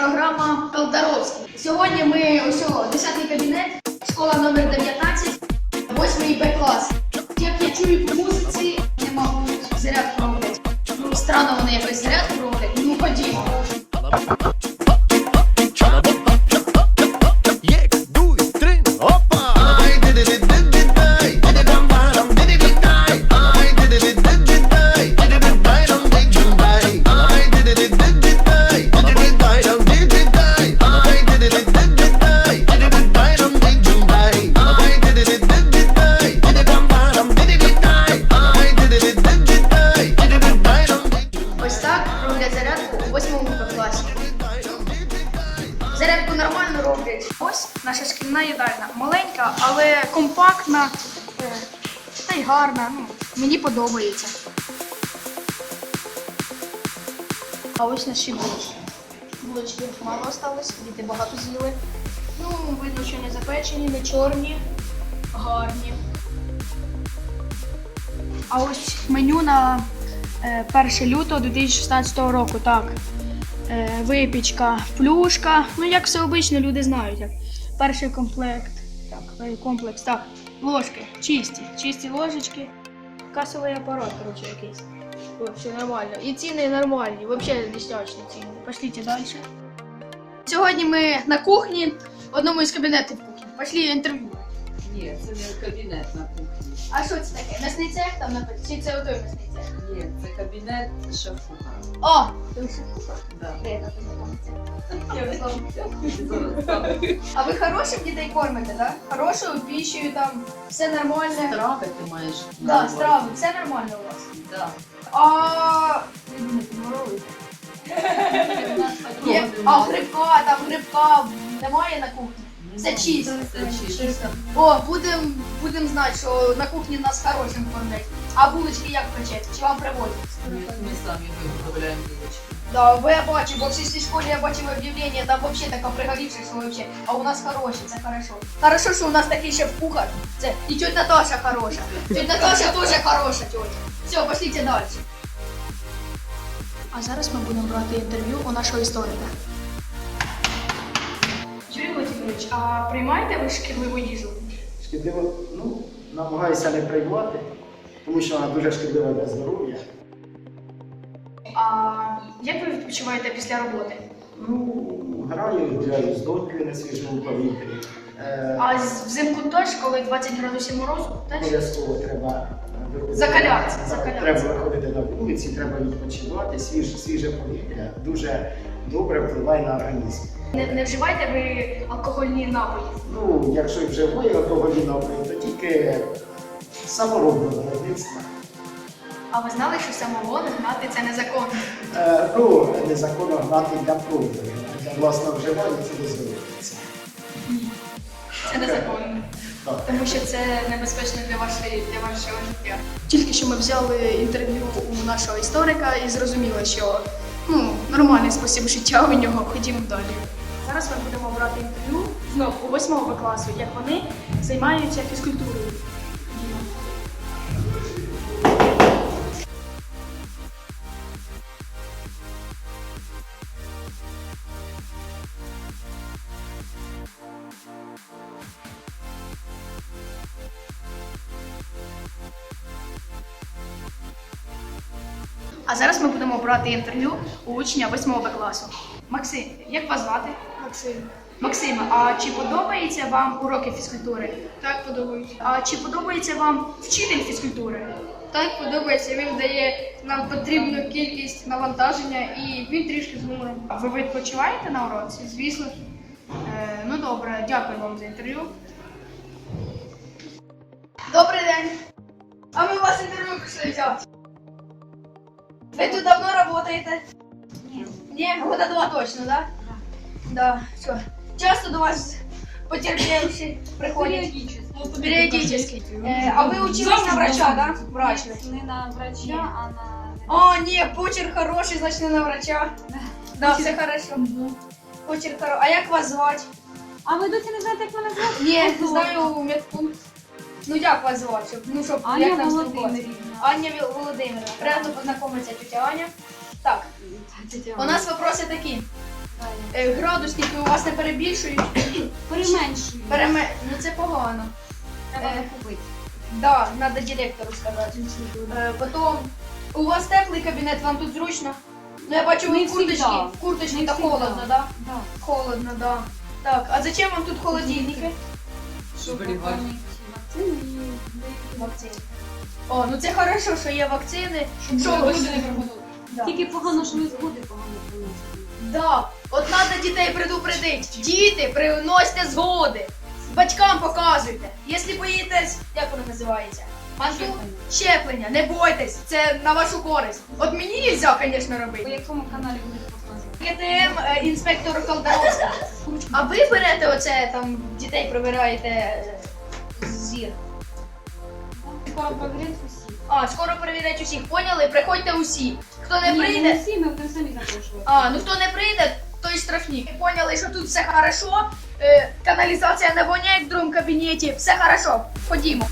Програма Колдаровський. Сьогодні ми ось о, 10 кабінет, школа номер 19, 8 Б клас. Як я чую шкільна. Маленька, але компактна е, та й гарна. Ну, мені подобається. А ось наші булочки. Булочки мало осталось, діти багато з'їли. Ну, видно, що не запечені, не чорні, гарні. А ось меню на е, 1 лютого 2016 року. Так. Е, випічка, плюшка. Ну, як все обично, люди знають. Перший комплект. Так, е, комплекс, так. Ложки, чисті, чисті ложечки. Касовий апарат, коротше, якийсь. О, все нормально. І ціни нормальні, взагалі десяточні ціни. Пошліть далі. Сьогодні ми на кухні, в одному із кабінетів кухні. Пішли інтерв'ю. Ні, це не кабінет на кухні. А що це таке? М'ясний цех там написано? Чи це отой м'ясний цех? Ні, це кабінет шеф-кухара. О! Ти вже кухар? Да. Де я? А ви хороших дітей кормите, так? Хорошою пішею там, все нормальне. страви ти маєш. Да, страви, все нормально у вас. Да. А? Є, а грибка, там грибка немає на кухні. Це чисто. Це чисто. О, будемо будем знати, що на кухні нас хорошим кормлять. А булочки як печете? Чи вам привозять? Ми, самі виготовляємо булочки. Да, ви я бачу, бо в сільській школі я бачив об'явлення, там взагалі така пригорівша, що вообще. А у нас хороші, це хорошо. Хорошо, що у нас такий шеф-кухар. Це і тетя Наташа хороша. Тетя Наташа теж хороша тетя. Все, пошліть далі. А зараз ми будемо брати інтерв'ю у нашого історика. Юрій Володимирович, а приймаєте ви шкідливу їжу? Шкідливо, ну, намагаюся не приймати, тому що вона дуже шкідлива для здоров'я. А як ви відпочиваєте після роботи? Ну, граю, граю з донькою на свіжому повітрі. Е, А з- взимку теж, коли 20 градусів морозу, теж? Обов'язково треба виходити. Закалятися, закалятися. Треба виходити на вулиці, треба відпочивати. Свіже, свіже повітря дуже добре впливає на організм. Не, не вживайте ви алкогольні напої. Ну, якщо і вживає алкогольні напої, то тільки саморобне виробництво. А ви знали, що самогон гнати це незаконно? Е, ну, незаконно гнати для продажу. Для власного вживання це дозволяється. Це незаконно. Так. Тому що це небезпечно для вашої для вашого життя. Тільки що ми взяли інтерв'ю у нашого історика і зрозуміли, що ну, нормальний спосіб життя у нього. Ходімо далі. Зараз ми будемо брати інтерв'ю знов у 8 класу, як вони займаються фізкультурою. А зараз ми будемо брати інтерв'ю у учня 8 Б класу. Максим, як вас звати? Максим. Максиме, а чи подобаються вам уроки фізкультури? Так подобається. А чи подобається вам вчитель фізкультури? Так подобається. Він дає нам потрібну кількість навантаження і він трішки з гумором. А ви відпочиваєте на уроці? Звісно, Е, ну добре, дякую вам за інтерв'ю. Добрий день. А ми у вас інтерв'ю пішли взяти. Ви тут давно працюєте? Ні. Ні, года два точно, да? Да, все. Часто до вас потерпевші приходять? Периодически. Э, а вы учились на врача, да? Врач. вы. Не на врача, а на... О, не, почерк хороший, значит, не на врача. Да, все хорошо. Почерк хороший. А як вас звати? А ви досі не знаєте, як мене звати? Ні, Добре. знаю медпункт. Ну як вас звати? Щоб, ну, щоб Аня як нам Володимирівна. Аня Володимирівна. Приятно познайомитися, тетя Аня. Так, у нас вопроси такі. Е, Градусники у вас не перебільшують. Переменшую. Переме... Ну це погано. Треба Е. купити. Да, треба директору сказати. Е, потім, у вас теплий кабінет, вам тут зручно. Ну я бачу, ви Не в курточці, всегда. в курточці Не та всегда. холодно, да? Да. Холодно, да. Так, а зачем вам тут холодильники? Зберігати. Вакцини. О, ну це хорошо, що є вакцини. Що ви Да. Тільки погано, що ми згоди погано приносимо. Да, от треба дітей предупредити. Діти, приносьте згоди. Батькам показуйте. Якщо боїтесь, як воно називається? Анту? Щеплення, не бойтесь, це на вашу користь. От мені нельзя, звісно, По якому каналі будеш показувати? ГТМ е, інспектор Колдаровський. А ви берете оце там дітей провираєте е, зір. Скоро перевірять усі. А, скоро перевірять усіх. Поняли? Приходьте усі. Хто не Ні, прийде, не всі, ми будемо самі запрошувати. А, ну хто не прийде, той штрафник. Ми поняли, що тут все хорошо. Е, каналізація не воняє в другому кабінеті. Все хорошо. Ходімо.